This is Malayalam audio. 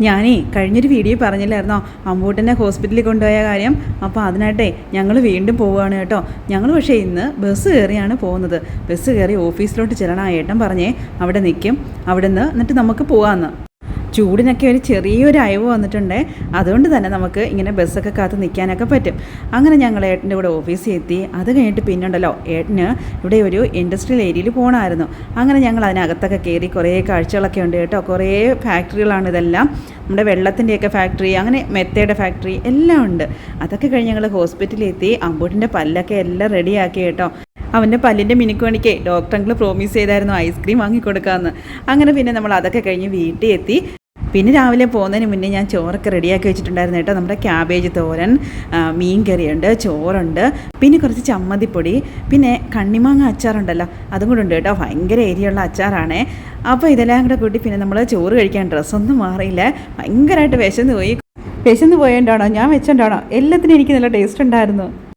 ഞാനേ കഴിഞ്ഞൊരു വീഡിയോ പറഞ്ഞില്ലായിരുന്നോ? അമ്പൂട്ടനെ ഹോസ്പിറ്റലിൽ കൊണ്ടുപോയ കാര്യം? അപ്പോൾ അതിനായിട്ടേ ഞങ്ങൾ വീണ്ടും പോവുകയാണ് കേട്ടോ. ഞങ്ങൾ പക്ഷേ ഇന്ന് ബസ് കയറിയാണ് പോകുന്നത്. ബസ് കയറി ഓഫീസിലോട്ട് ചെല്ലണം ഏട്ടൻ പറഞ്ഞേ. അവിടെ നിൽക്കും അവിടെ നിന്ന് എന്നിട്ട് നമുക്ക് പോകാമെന്ന് ചൂടിനൊക്കെ ഒരു ചെറിയൊരു അയവ് വന്നിട്ടുണ്ട്. അതുകൊണ്ട് തന്നെ നമുക്ക് ഇങ്ങനെ ബസ്സൊക്കെ കാത്ത് നിൽക്കാനൊക്കെ പറ്റും. അങ്ങനെ ഞങ്ങൾ ഏട്ടന്റെ കൂടെ ഓഫീസിൽ എത്തി. അത് കഴിഞ്ഞിട്ട് പിന്നുണ്ടല്ലോ ഏട്ടന് ഇവിടെ ഒരു ഇൻഡസ്ട്രിയൽ ഏരിയയിൽ പോകണമായിരുന്നു അങ്ങനെ ഞങ്ങൾ അതിനകത്തൊക്കെ കയറി കുറേ കാഴ്ചകളൊക്കെ ഉണ്ട് കേട്ടോ. കുറേ ഫാക്ടറികളാണ് ഇതെല്ലാം. നമ്മുടെ വെള്ളത്തിന്റെയൊക്കെ ഫാക്ടറി അങ്ങനെ മെത്തയുടെ ഫാക്ടറി എല്ലാം ഉണ്ട്. അതൊക്കെ കഴിഞ്ഞ് ഞങ്ങൾ ഹോസ്പിറ്റലിൽ എത്തി. അമ്പൂട്ടിന്റെ പല്ലൊക്കെ എല്ലാം റെഡിയാക്കി കേട്ടോ. അവന്റെ പല്ലിന്റെ മിനുക്കുവണിക്ക് ഡോക്ടർ പ്രോമിസ് ചെയ്തായിരുന്നു ഐസ്ക്രീം വാങ്ങിക്കൊടുക്കാമെന്ന്. അങ്ങനെ പിന്നെ നമ്മൾ അതൊക്കെ കഴിഞ്ഞ് വീട്ടിൽ എത്തി. പിന്നെ രാവിലെ പോകുന്നതിന് മുന്നേ ഞാൻ ചോറൊക്കെ റെഡിയാക്കി വെച്ചിട്ടുണ്ടായിരുന്നു കേട്ടോ. നമ്മുടെ ക്യാബേജ് തോരൻ മീൻ കറിയുണ്ട് ചോറുണ്ട് പിന്നെ കുറച്ച് ചമ്മന്തിപ്പൊടി പിന്നെ കണ്ണിമാങ്ങ അച്ചാറുണ്ടല്ലോ അതും കൂടെ ഉണ്ട് കേട്ടോ. ഭയങ്കര ഏരിയുള്ള അച്ചാറാണേ. അപ്പോൾ ഇതെല്ലാം കൂടെ കൂട്ടി പിന്നെ നമ്മൾ ചോറ് കഴിക്കാൻ ഡ്രസ്സൊന്നും മാറിയില്ല. ഭയങ്കരമായിട്ട് വിശന്ന് പോയി. വിശന്ന് പോയതുകൊണ്ടാണോ ഞാൻ വെച്ചോണ്ടാണോ? എല്ലാത്തിനും എനിക്ക് നല്ല ടേസ്റ്റ് ഉണ്ടായിരുന്നു.